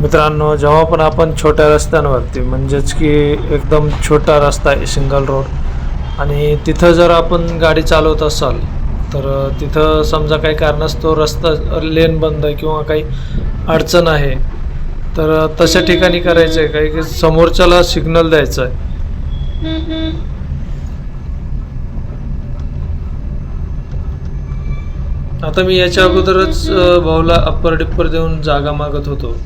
मित्रांनो जेव्हा पण आपण छोट्या रस्त्यांवरती म्हणजेच की एकदम छोटा रस्ता आहे सिंगल रोड आणि तिथं जर आपण गाडी चालवत असाल तर तिथं समजा काही कारणास्तव रस्ता लेन बंद आहे किंवा काही अडचण आहे तर तशा ठिकाणी करायचं आहे. काही की समोरच्याला सिग्नल द्यायचं आहे. आता मी याच्या अगोदरच भाऊला अप्पर डिप्पर देऊन जागा मागत होतो.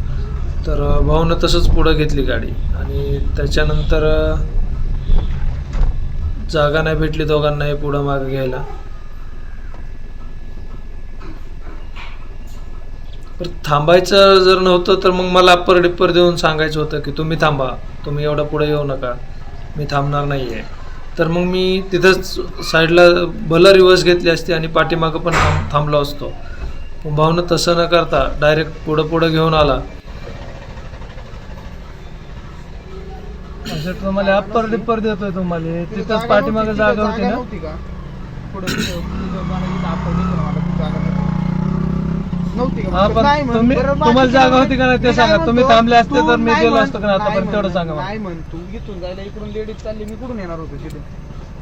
तर भाऊनं तसंच पुढं घेतली गाडी. आणि त्याच्यानंतर जागा नाही भेटली दोघांनाही पुढं मागं घ्यायला. पर थांबायचं जर नव्हतं तर मग मला अप्पर डिप्पर देऊन सांगायचं होतं की तुम्ही थांबा. तुम्ही एवढं पुढे येऊ नका. मी थांबणार नाही आहे तर मग मी तिथंच साईडला भलं रिवर्स घेतली असती आणि पाठीमागं पण थांबलो असतो. भाऊनं तसं न करता डायरेक्ट पुढं पुढं घेऊन आला. असं तुम्हाला अप्पर डिप्पर देतोय तुम्हाला. तिथंच पाठीमागे जागा होती ना? नव्हती का? पुढे नव्हती. का? हा मग नाही पण म्हण, तुम्ही बरं, तुम्हाला जागा होती का नाही ते सांगा. तुम्ही म्हणतो, थांबले असते तर मी गेलो असतो का आतापर्यंत तेवढं सांगा मला. नाही म्हण तू इथून जायला इकडून लेडीज चालली मी कुठून येणार होतो तिथे?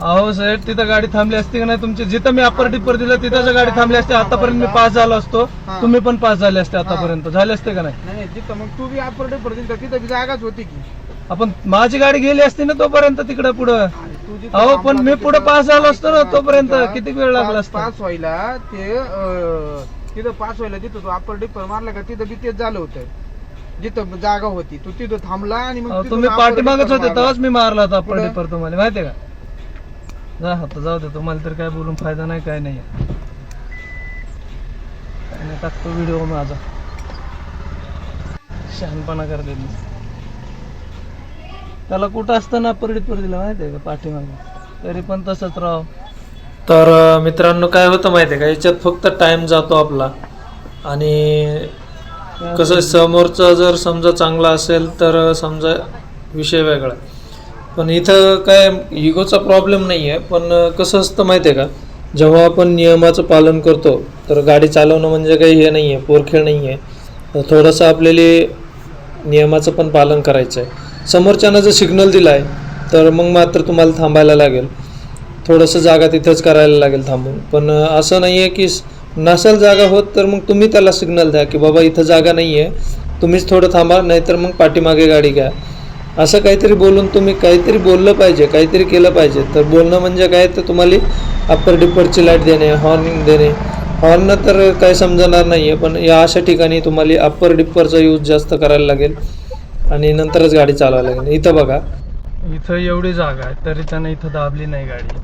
अहो साहेब तिथं गाडी थांबली असती का नाही? तुमची जिथं मी अप्पर डिप्पर दिलं तिथं जर गाडी थांबली असते आतापर्यंत मी पास झालो असतो. हा. तुम्ही पण पास झाले असते आतापर्यंत. झाले असते का नाही? नाही नाही तिथं मग तू बी अपरडे पडतील तर तिथं बी जागाच होती की. आपण माझी गाडी गेली असती ना तोपर्यंत तिकडे पुढं. अहो, पण मी पुढं पास झालो असतो ना, तोपर्यंत. किती वेळ लागला पास- असता? पास व्हायला ते अं, तिथं पास व्हायला तिथं तू अप्पर डिप्पर मारला का तिथं बी तेच झालं होतं. जिथं जागा होती तू तिथं थांबला आणि मग अहो, तिथून तुम्ही upper पाठीमागच dipper होते मारला. तेव्हाच मी मारला होता अप्पर पुढं? डिप्पर तुम्हाला माहितीये का? जा आता जाऊ दे तुम्हाला तर काय बोलून फायदा नाही काय नाही. काय नाही टाकतो व्हिडिओ माझा. शहाणपणा करते मी. त्याला कुठं असताना परडीत डिप्पर माहिती माहितीये का पाठीमागे? तरी पण तसंच राव. तर मित्रांनो काय होतं माहिती आहे का? याच्यात फक्त टाइम जातो आपला. आणि कसं समोरचा जर समजा चांगला असेल तर समजा विषय वेगळा. पण इथं काय इगोचा प्रॉब्लेम नाही आहे पण कसं असतं माहिती आहे का? जेव्हा आपण नियमाचं पालन करतो तर गाडी चालवणं म्हणजे काही हे नाही आहे पोरखेळ नाही आहे तर थोडंसं आपल्याला नियमाचं पण पालन करायचं आहे समोरच्यानं जर सिग्नल दिला आहे तर मग मात्र तुम्हाला थांबायला लागेल. थोडंसं जागा तिथंच करायला लागेल थांबून. पण असं नाही आहे की नसेल जागा होत तर मग तुम्ही त्याला सिग्नल द्या की बाबा इथं जागा नाही आहे तुम्हीच थोडं थांबा नाहीतर मग पाठीमागे गाडी घ्या. असं काहीतरी बोलून तुम्ही काहीतरी बोललं पाहिजे काहीतरी केलं पाहिजे. तर बोलणं म्हणजे काय? तर तुम्हाला अप्पर डिप्परची लाइट देणे हॉर्निंग देणे. हॉर्न तर काही समजणार नाही आहे पण या अशा ठिकाणी तुम्हाला अप्पर डिप्परचा यूज जास्त करायला लागेल. आणि नंतरच गाडी चालवायला लागेल. इथं बघा. इथं एवढी जागा आहे तरी त्यानं इथं दाबली नाही गाडी.